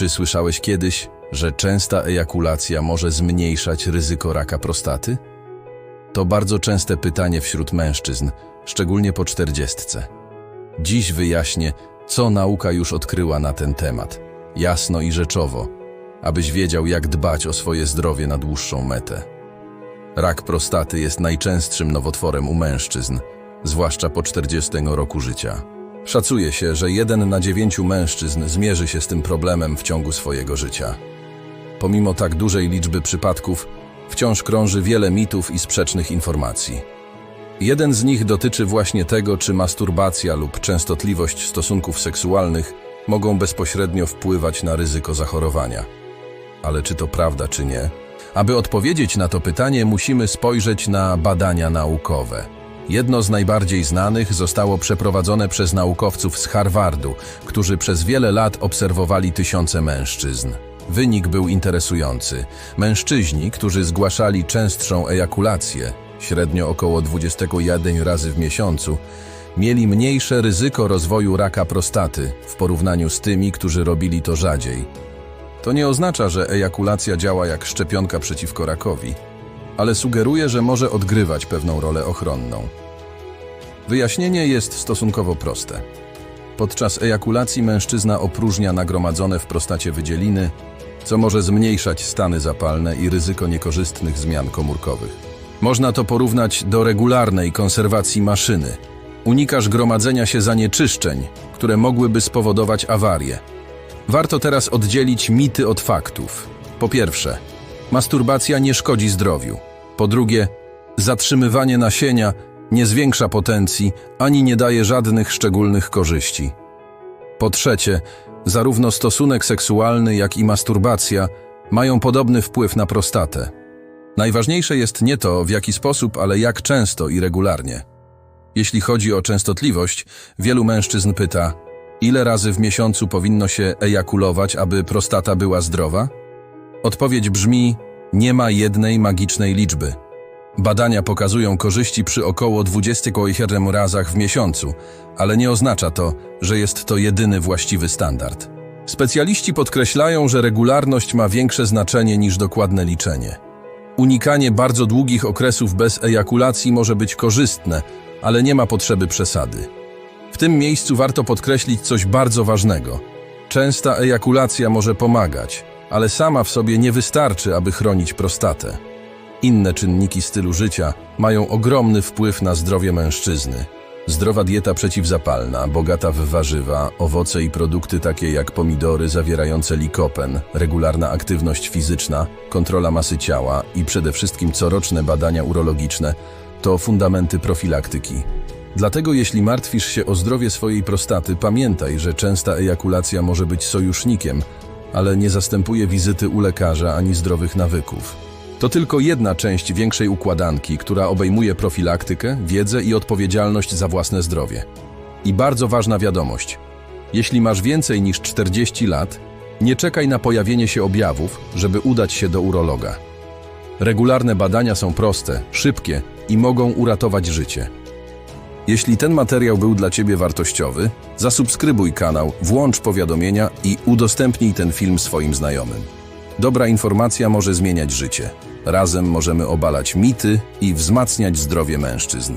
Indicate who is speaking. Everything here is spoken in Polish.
Speaker 1: Czy słyszałeś kiedyś, że częsta ejakulacja może zmniejszać ryzyko raka prostaty? To bardzo częste pytanie wśród mężczyzn, szczególnie po czterdziestce. Dziś wyjaśnię, co nauka już odkryła na ten temat, jasno i rzeczowo, abyś wiedział, jak dbać o swoje zdrowie na dłuższą metę. Rak prostaty jest najczęstszym nowotworem u mężczyzn, zwłaszcza po 40 roku życia. Szacuje się, że jeden na dziewięciu mężczyzn zmierzy się z tym problemem w ciągu swojego życia. Pomimo tak dużej liczby przypadków, wciąż krąży wiele mitów i sprzecznych informacji. Jeden z nich dotyczy właśnie tego, czy masturbacja lub częstotliwość stosunków seksualnych mogą bezpośrednio wpływać na ryzyko zachorowania. Ale czy to prawda, czy nie? Aby odpowiedzieć na to pytanie, musimy spojrzeć na badania naukowe. Jedno z najbardziej znanych zostało przeprowadzone przez naukowców z Harvardu, którzy przez wiele lat obserwowali tysiące mężczyzn. Wynik był interesujący. Mężczyźni, którzy zgłaszali częstszą ejakulację, średnio około 21 razy w miesiącu, mieli mniejsze ryzyko rozwoju raka prostaty w porównaniu z tymi, którzy robili to rzadziej. To nie oznacza, że ejakulacja działa jak szczepionka przeciwko rakowi, ale sugeruje, że może odgrywać pewną rolę ochronną. Wyjaśnienie jest stosunkowo proste. Podczas ejakulacji mężczyzna opróżnia nagromadzone w prostacie wydzieliny, co może zmniejszać stany zapalne i ryzyko niekorzystnych zmian komórkowych. Można to porównać do regularnej konserwacji maszyny. Unikasz gromadzenia się zanieczyszczeń, które mogłyby spowodować awarię. Warto teraz oddzielić mity od faktów. Po pierwsze, masturbacja nie szkodzi zdrowiu. Po drugie, zatrzymywanie nasienia nie zwiększa potencji ani nie daje żadnych szczególnych korzyści. Po trzecie, zarówno stosunek seksualny, jak i masturbacja mają podobny wpływ na prostatę. Najważniejsze jest nie to, w jaki sposób, ale jak często i regularnie. Jeśli chodzi o częstotliwość, wielu mężczyzn pyta, ile razy w miesiącu powinno się ejakulować, aby prostata była zdrowa? Odpowiedź brzmi: nie ma jednej magicznej liczby. Badania pokazują korzyści przy około 27 razach w miesiącu, ale nie oznacza to, że jest to jedyny właściwy standard. Specjaliści podkreślają, że regularność ma większe znaczenie niż dokładne liczenie. Unikanie bardzo długich okresów bez ejakulacji może być korzystne, ale nie ma potrzeby przesady. W tym miejscu warto podkreślić coś bardzo ważnego. Częsta ejakulacja może pomagać, ale sama w sobie nie wystarczy, aby chronić prostatę. Inne czynniki stylu życia mają ogromny wpływ na zdrowie mężczyzny. Zdrowa dieta przeciwzapalna, bogata w warzywa, owoce i produkty takie jak pomidory zawierające likopen, regularna aktywność fizyczna, kontrola masy ciała i przede wszystkim coroczne badania urologiczne to fundamenty profilaktyki. Dlatego jeśli martwisz się o zdrowie swojej prostaty, pamiętaj, że częsta ejakulacja może być sojusznikiem, ale nie zastępuje wizyty u lekarza ani zdrowych nawyków. To tylko jedna część większej układanki, która obejmuje profilaktykę, wiedzę i odpowiedzialność za własne zdrowie. I bardzo ważna wiadomość. Jeśli masz więcej niż 40 lat, nie czekaj na pojawienie się objawów, żeby udać się do urologa. Regularne badania są proste, szybkie i mogą uratować życie. Jeśli ten materiał był dla Ciebie wartościowy, zasubskrybuj kanał, włącz powiadomienia i udostępnij ten film swoim znajomym. Dobra informacja może zmieniać życie. Razem możemy obalać mity i wzmacniać zdrowie mężczyzn.